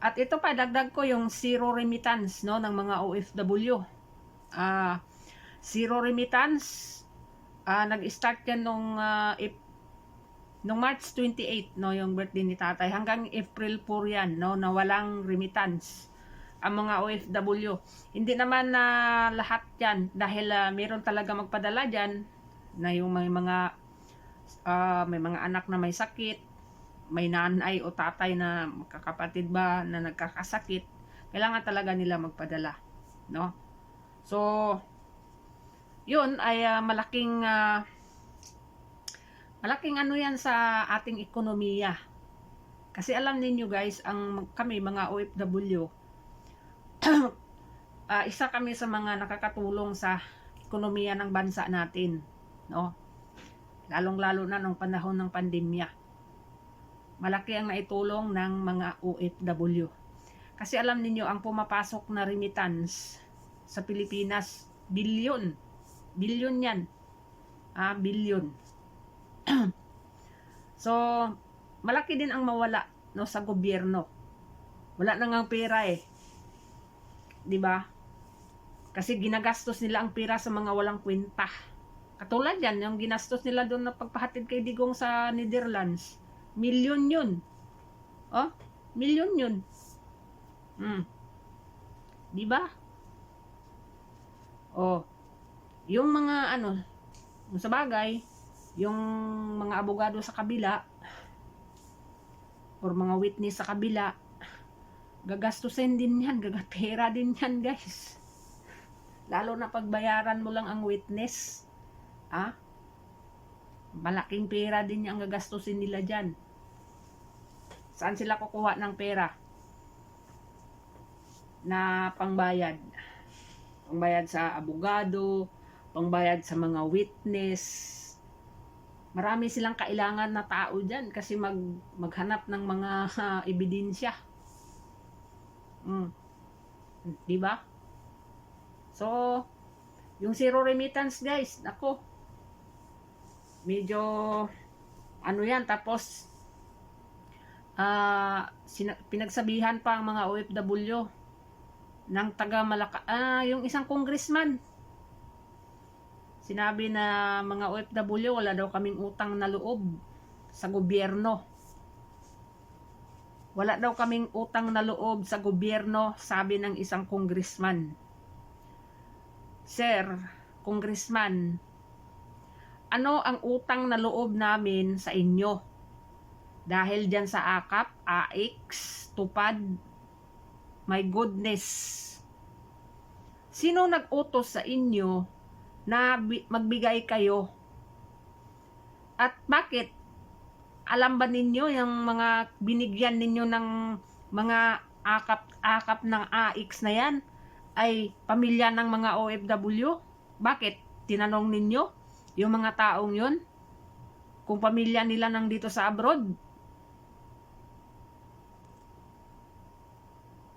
At ito pa, dagdag ko yung zero remittance no, ng mga OFW. Ah, zero remittance, ah, nag-start yan nung, ah, Ap- nung March 28, no, yung birthday ni tatay. Hanggang April 4 yan, no, na walang remittance ang mga OFW. Hindi naman na lahat yan dahil ah, meron talaga magpadala dyan na yung may mga ah, may mga anak na may sakit, may nanay o tatay na kakapatid ba na nagkakasakit, kailangan talaga nila magpadala, no? So, yun ay ah, malaking ah, malaking ano yan sa ating ekonomiya. Kasi alam ninyo guys, ang kami mga OFW, ah, isa kami sa mga nakakatulong sa ekonomiya ng bansa natin, no? Lalong-lalo na nung panahon ng pandemya malaki ang naitulong ng mga OFW. Kasi alam ninyo, ang pumapasok na remittance sa Pilipinas, bilyon. Bilyon yan. Ah, bilyon. so, malaki din ang mawala no, sa gobyerno. Wala na nga pera eh. 'Di ba? Kasi ginagastos nila ang pera sa mga walang kwenta. Katulad yan, yung ginastos nila doon na pagpahatid kay Digong sa Netherlands Milyon yun. Oh, milyon yun. Hmm. Di ba? Oh. Yung mga ano, sa bagay, yung mga abogado sa kabila or mga witness sa kabila, gagastusin din yan, gagapera din yan, guys. Lalo na pagbayaran mo lang ang witness. Ah? Malaking pera din ang gagastusin nila dyan. Saan sila kukuha ng pera? Na pangbayad. Pangbayad sa abogado, pangbayad sa mga witness. Marami silang kailangan na tao dyan kasi mag, maghanap ng mga uh, ebidensya. Mm. Di ba? So, yung zero remittance guys, nako, medyo ano yan tapos uh, pinagsabihan pa ang mga OFW ng taga Malaka ah yung isang congressman. Sinabi na mga OFW wala daw kaming utang na loob sa gobyerno. Wala daw kaming utang na loob sa gobyerno sabi ng isang congressman. Sir, congressman, ano ang utang na loob namin sa inyo? Dahil dyan sa AKAP, AX, Tupad, my goodness. Sino nag-utos sa inyo na magbigay kayo? At bakit? Alam ba ninyo yung mga binigyan ninyo ng mga akap, akap ng AX na yan ay pamilya ng mga OFW? Bakit? Tinanong ninyo? Yung mga taong yun, kung pamilya nila nang dito sa abroad,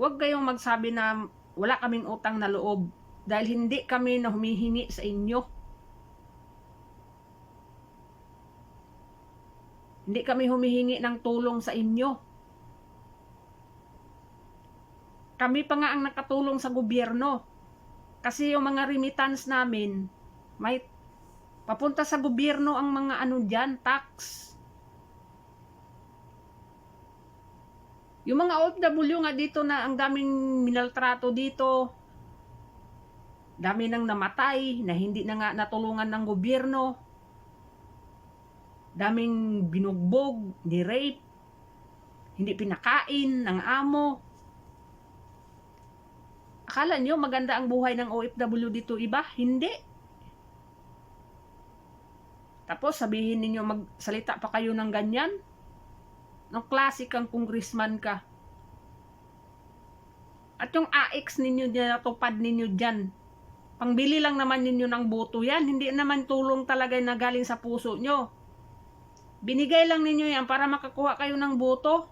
huwag kayong magsabi na wala kaming utang na loob dahil hindi kami na humihingi sa inyo. Hindi kami humihingi ng tulong sa inyo. Kami pa nga ang nakatulong sa gobyerno. Kasi yung mga remittance namin, may Papunta sa gobyerno ang mga ano dyan, tax. Yung mga OFW nga dito na ang daming minaltrato dito, dami nang namatay na hindi na nga natulungan ng gobyerno, daming binugbog, ni-rape, hindi pinakain ng amo. Akala nyo maganda ang buhay ng OFW dito iba? Hindi. Tapos sabihin ninyo magsalita pa kayo ng ganyan? Nung klase kang congressman ka. At yung AX ninyo dyan, natupad ninyo dyan, pangbili lang naman ninyo ng boto yan. Hindi naman tulong talaga na galing sa puso nyo. Binigay lang ninyo yan para makakuha kayo ng boto.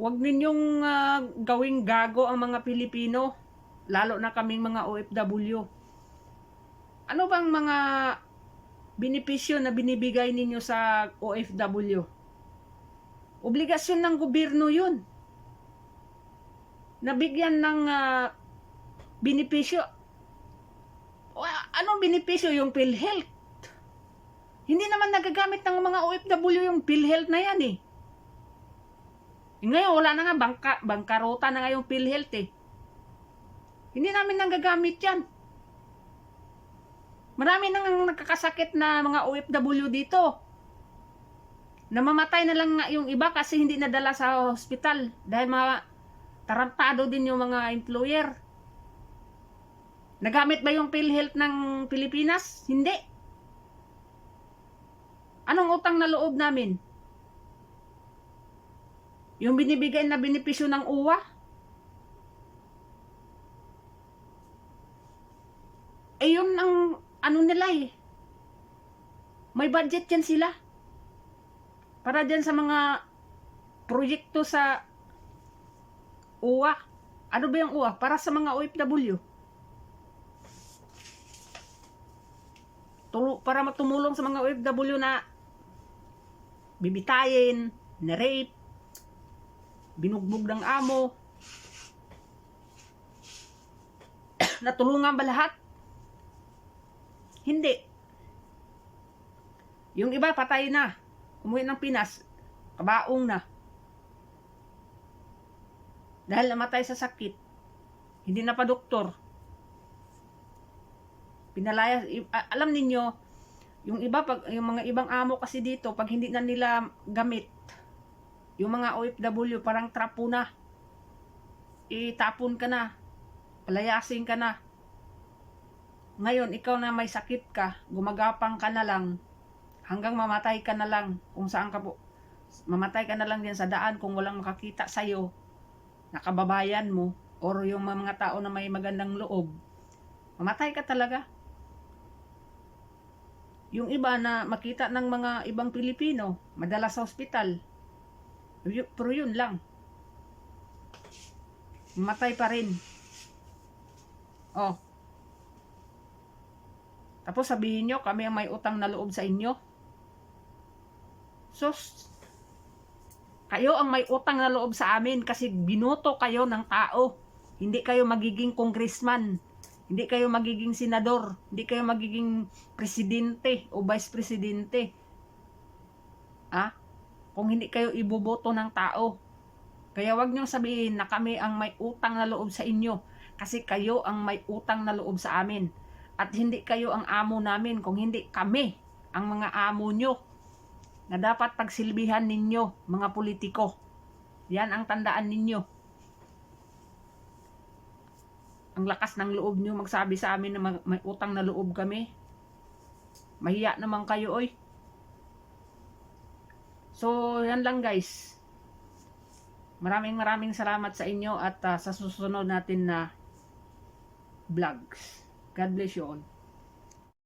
Huwag ninyong uh, gawing gago ang mga Pilipino lalo na kaming mga OFW. Ano bang mga benepisyo na binibigay ninyo sa OFW. Obligasyon ng gobyerno yun. Nabigyan ng ah, benepisyo. Anong benepisyo yung PhilHealth? Hindi naman nagagamit ng mga OFW yung PhilHealth na yan eh. Eh, Ngayon, wala na nga, bangka, bangkarota na nga yung PhilHealth eh. Hindi namin nagagamit yan. Marami nang nagkakasakit na mga OFW dito. Namamatay na lang yung iba kasi hindi nadala sa hospital dahil mga tarantado din yung mga employer. Nagamit ba yung PhilHealth ng Pilipinas? Hindi. Anong utang na loob namin? Yung binibigay na benepisyo ng uwa? Eh yun ang ano nila eh. May budget yan sila. Para dyan sa mga proyekto sa uwa. Ano ba yung uwa? Para sa mga OFW. Tulo, para matumulong sa mga OFW na bibitayin, na rape, binugbog ng amo. Natulungan ba lahat? Hindi. Yung iba patay na. Umuwi ng Pinas. Kabaong na. Dahil namatay sa sakit. Hindi na pa doktor. Pinalaya, alam ninyo, yung iba, pag, yung mga ibang amo kasi dito, pag hindi na nila gamit, yung mga OFW, parang trapo na. Itapon ka na. Palayasin ka na. Ngayon, ikaw na may sakit ka, gumagapang ka na lang, hanggang mamatay ka na lang, kung saan ka po, mamatay ka na lang din sa daan kung walang makakita sa'yo, nakababayan mo, or yung mga tao na may magandang loob, mamatay ka talaga. Yung iba na makita ng mga ibang Pilipino, madala sa ospital, pero yun lang. Mamatay pa rin. Oh. Tapos sabihin nyo, kami ang may utang na loob sa inyo. Sus, kayo ang may utang na loob sa amin kasi binoto kayo ng tao. Hindi kayo magiging congressman. Hindi kayo magiging senador. Hindi kayo magiging presidente o vice presidente. Ah? Kung hindi kayo iboboto ng tao. Kaya wag niyong sabihin na kami ang may utang na loob sa inyo. Kasi kayo ang may utang na loob sa amin. At hindi kayo ang amo namin, kung hindi kami ang mga amo nyo na dapat pagsilbihan ninyo, mga politiko. Yan ang tandaan ninyo. Ang lakas ng loob nyo magsabi sa amin na ma- may utang na loob kami. Mahiya naman kayo, oy. So, yan lang guys. Maraming maraming salamat sa inyo at ah, sa susunod natin na vlogs. God bless you all.